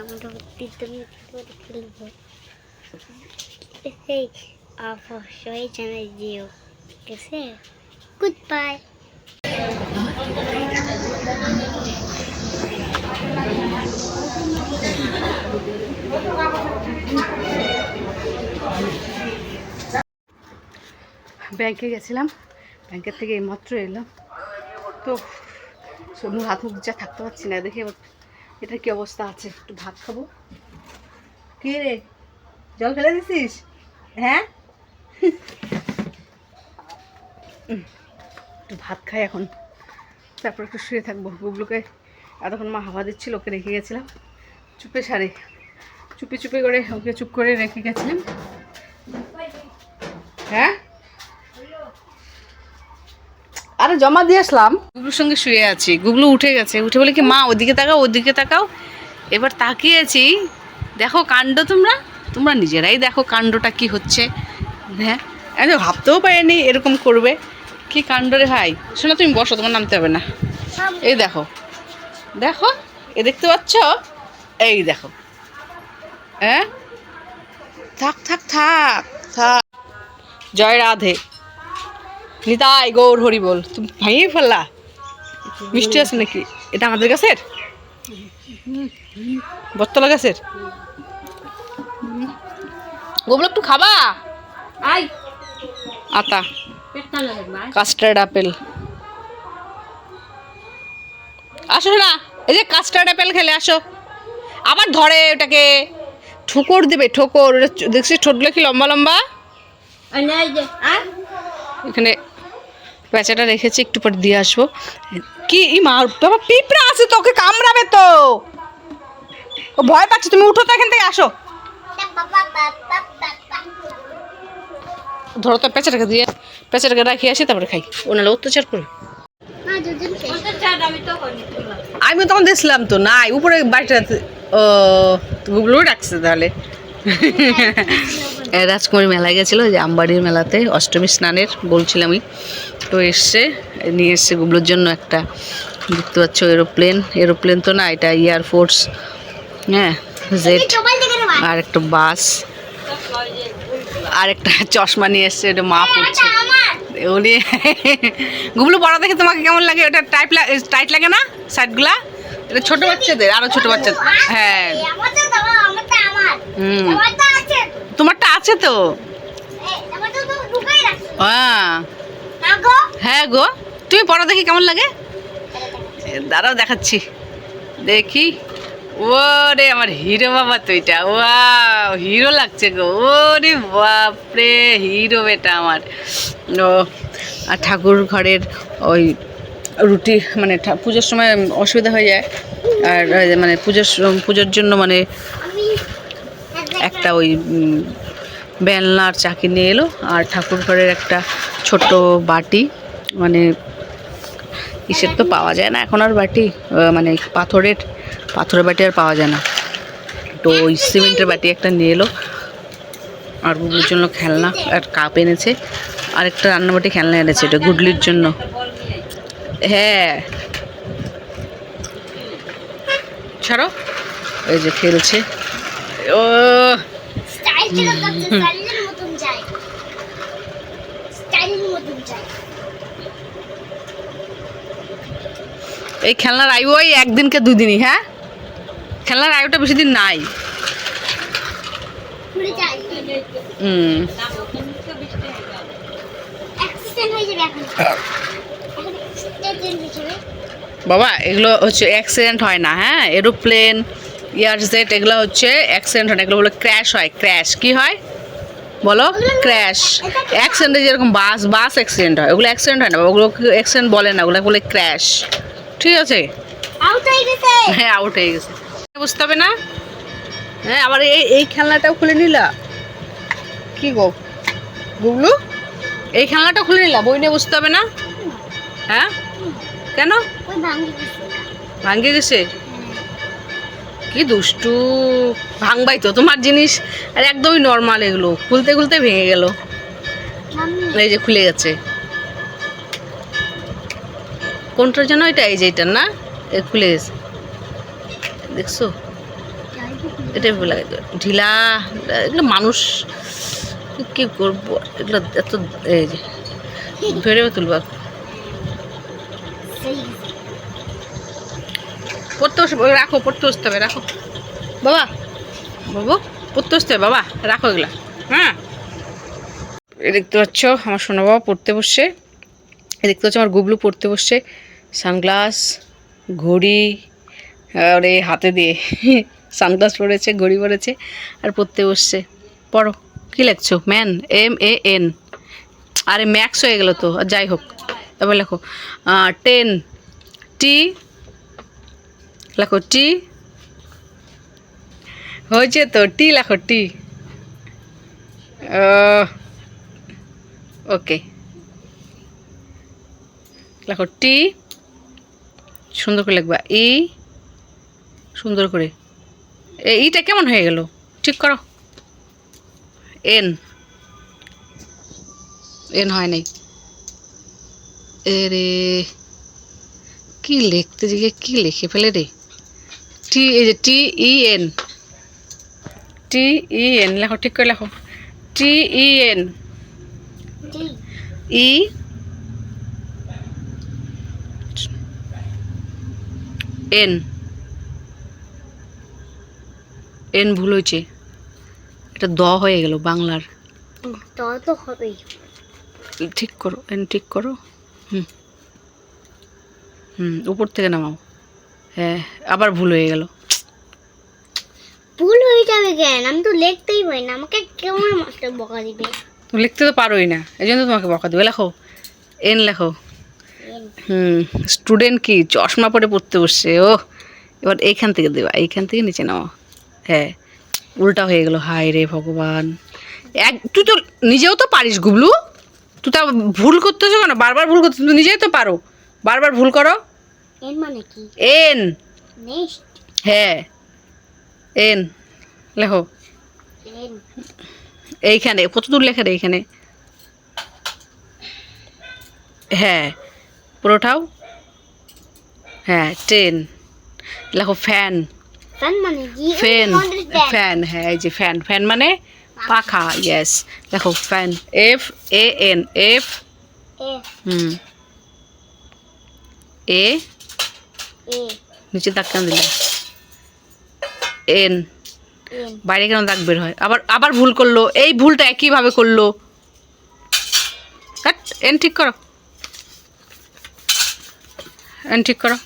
আমরা তিনজন করে খেলব সেই অবশ্যই জানাই দিও ঠিক গুড বাই ব্যাংকে গেছিলাম। ব্যাংকের থেকে এইমাত্র এলাম তো শুধু হাত মুখ যা থাকতে পারছি না দেখে এবার এটা কি অবস্থা আছে? একটু ভাত খাব। কি রে? জল ফেলে দিছিস? হ্যাঁ? একটু ভাত খাই এখন। তারপর একটু শুয়ে থাকব। গুবলুকে এতক্ষণ মা হাওয়া দিচ্ছিল, ওকে রেখে গেছিলাম। চুপে সারে। চুপি চুপি করে ওকে চুপ করে রেখে গেছিলাম। হ্যাঁ? আরে জমা দিয়ে আসলাম। গুগলুর সঙ্গে শুয়ে আছি। গুগলু উঠে গেছে। উঠে বলে কি, মা, ওদিকে তাকাও ওদিকে তাকাও। এবার তাকিয়েছি দেখো কাণ্ড তোমরা? তোমরা নিজেরাই দেখো কাণ্ডটা কি হচ্ছে। হ্যাঁ আমি ভাবতেও পারিনি এরকম করবে। কি কাণ্ড রে ভাই? শোনো, তুমি বসো, তোমার নামতে হবে না। এই দেখো দেখো, এ দেখতে পাচ্ছ? এই দেখো। হ্যাঁ? থাক থাক থাক থাক। জয় রাধে। নিতাই গৌর হরি বল। তুমি ভাইয়ে ফেললা? মিষ্টি আছে নাকি? এটা আমাদের গাছের? বটতলা গাছের? গোবল একটু খাবা? আই। আতা। Custard apple. আসো না এই যে কাস্টার্ড আপেল খেলে আসো। আবার ধরে ওটাকে। ঠোকর দেবে ঠোকর। দেখছিস ঠোঁটগুলো কি লম্বা লম্বা? এখানে প্যাঁচাটা রেখেছি একটু পরে দিয়ে আসব। কি ই মা বাবা পিঁপড়া আছে তোকে কামড়াবে তো। ও ভয় পাচ্ছে তুমি উঠো তো এখান থেকে আসো। ধরো তো পেঁচাটাকে দিয়ে পেঁচাটাকে রাখিয়ে আসি তারপরে খাই। ও নাহলে অত্যাচার শেষ আমি তখন দেখছিলাম তো নাই উপরে বাড়িটা ও গুগলো রাখছে তাহলে। এ, রাজকুমারী মেলায় গেছিল যে আমবাড়ির মেলাতে অষ্টমী স্নানের বলছিলামই। তো এসছে নিয়ে এসছে গুগলোর জন্য একটা দেখতে পাচ্ছ এরোপ্লেন এরোপ্লেন তো না এটা এয়ারফোর্স হ্যাঁ জেট আর একটা বাস আর একটা চশমা নিয়ে এসছে এটা মা পড়ছে। উনি গুগলো পড়া দেখে তোমাকে কেমন লাগে? ওটা টাইপ টাইট লাগে না সাইডগুলা? এটা ছোট বাচ্চাদের আরও ছোট বাচ্চাদের হ্যাঁ। হুম। তোমারটা আছে তো? হ্যাঁ। হ্যাঁ গো, তুমি পড়া দেখি কেমন লাগে? দাঁড়াও দেখাচ্ছি। দেখি। ও রে আমার হিরো বাবা তো এটা। ওয়াও, হিরো লাগছে গো। ওরে বাপরে, হিরো বেটা আমার। ও, আর ঠাকুর ঘরের ওই রুটি মানে পুজোর সময় অসুবিধা হয়ে যায়। আর মানে পুজোর পুজোর জন্য মানে একটা ওই বেলনার চাকি নিয়ে এলো। আর ঠাকুর ঘরের একটা ছোট বাটি। মানে ইসের তো পাওয়া যায় না এখন আর বাটি মানে পাথরের পাথরের বাটি আর পাওয়া যায় না। তো ওই সিমেন্টের বাটি একটা নিয়ে এলো। আর বুবুর জন্য খেলনা আর কাপ এনেছে। আর একটা রান্নাবাটি খেলনা এনেছে এটা গুডলির জন্য। হ্যাঁ। ছাড়ো। এই যে খেলছে। ও। এই খেলনার আয়ু ওই একদিনকে দুদিনই হ্যাঁ? খেলনার আয়ুটা বেশি দিন নাই। হুম। বাবা, এগুলো হচ্ছে অ্যাক্সিডেন্ট হয় না হ্যাঁ? এরোপ্লেন এয়ারজেট এগুলো হচ্ছে অ্যাক্সিডেন্ট হয় না, এগুলো বলে ক্র্যাশ হয় ক্র্যাশ কি হয়? বলো ক্র্যাশ অ্যাক্সিডেন্টে যেরকম বাস বাস অ্যাক্সিডেন্ট হয়, ওগুলো অ্যাক্সিডেন্ট হয় না ওগুলো অ্যাক্সিডেন্ট বলে না ওগুলো বলে ক্র্যাশ ঠিক আছে? আউট হয়ে গেছে। হ্যাঁ আউট হয়ে গেছে। বুঝতে হবে না? হ্যাঁ আবার এই এই খেলনাটাও খুলে নিলা। কি গো? গুগলু? এই খেলনাটা খুলে নিলা বই নিয়ে বুঝতে হবে না? হ্যাঁ? কেন? ভাঙ্গে গেছে। কি দুষ্টু। ভাঙবাই তো তোমার জিনিস। আর একদমই নর্মাল এগুলো। খুলতে খুলতে ভেঙে গেল। এই যে খুলে গেছে। কোনটার জন্য? এটা এই যে এটার না? এ খুলে গেছে। দেখছ? ভালো লাগে। ঢিলা, এগুলো মানুষ কি করব? এগুলো এত এই যে, ভেড়ে তুলবা পড়তে রাখো, পড়তে বসতে হবে, রাখো। বাবা, বাবু, পড়তে বসতে হবে, বাবা, রাখো এগুলা। হ্যাঁ? দেখতে পাচ্ছ, আমার সোনা বাবা পড়তে বসছে দেখতে পাচ্ছ আমার গুবলু পড়তে বসছে। সানগ্লাস, ঘড়ি, আর এই হাতে দিয়ে। সানগ্লাস পরেছে, ঘড়ি পরেছে আর পড়তে বসছে। পড়ো, কী লেখছো? Man, M A N. আরে ম্যাক্স হয়ে গেল তো, আর যাই হোক। এবার লেখো টেন, টি, লেখো, টি। হয়েছে তো, টি লেখো, টি। ওকে। লেখো টি সুন্দর করে লিখবা ই সুন্দর করে। এ ইটা কেমন হয়ে গেল? ঠিক করো। এন। এন হয় নাই। এ রে কি লিখতে গিয়ে কি লিখে ফেলে রে? টি এই যে টি ই এন। টি ই এন লেখো ঠিক করে লেখো। T E N. E N N ভুল হয়েছে। এটা দ হয়ে গেল বাংলার। তো তো হবেই। ঠিক করো এন ঠিক করো। হুম। হুম উপর থেকে নামাও। হ্যাঁ আবার ভুল হয়ে গেল। ভুল হয়ে যাবে কেন? আমি তো লিখতেই পারি না। আমাকে কেমন মাস্টার বকা দিবে? তুমি লিখতে তো পারোই না। এই জন্য তোমাকে বকা দেবে। লেখো। এন লেখো। হুম স্টুডেন্ট কি? চশমা পরে পড়তে বসছে ও। এবার এইখান থেকে দেবা এইখান থেকে নিচে নাও হ্যাঁ উল্টা হয়ে গেল হায় রে ভগবান। এক তুই তো নিজেও তো পারিস গুবলু। তুই তা ভুল করতেছো কেন? বারবার ভুল করতে তুই নিজেই তো পারো। বারবার ভুল করো। এর মানে কি? এন। হ্যাঁ এন। লেখো। এইখানে কত দূর লেখা রে এইখানে? হ্যাঁ পুরোটাও? হ্যাঁ ট্রেন লেখো ফ্যান ফ্যান ফ্যান হ্যাঁ এই যে ফ্যান ফ্যান মানে পাখা ইয়েস দেখো fan F A N F হুম। এ নিচে দাগ কেন দিলে? এন বাইরে কেন দাগ বের হয়? আবার আবার ভুল করল। এই ভুলটা একইভাবে করল। কাট এন ঠিক করো। ঠিক করো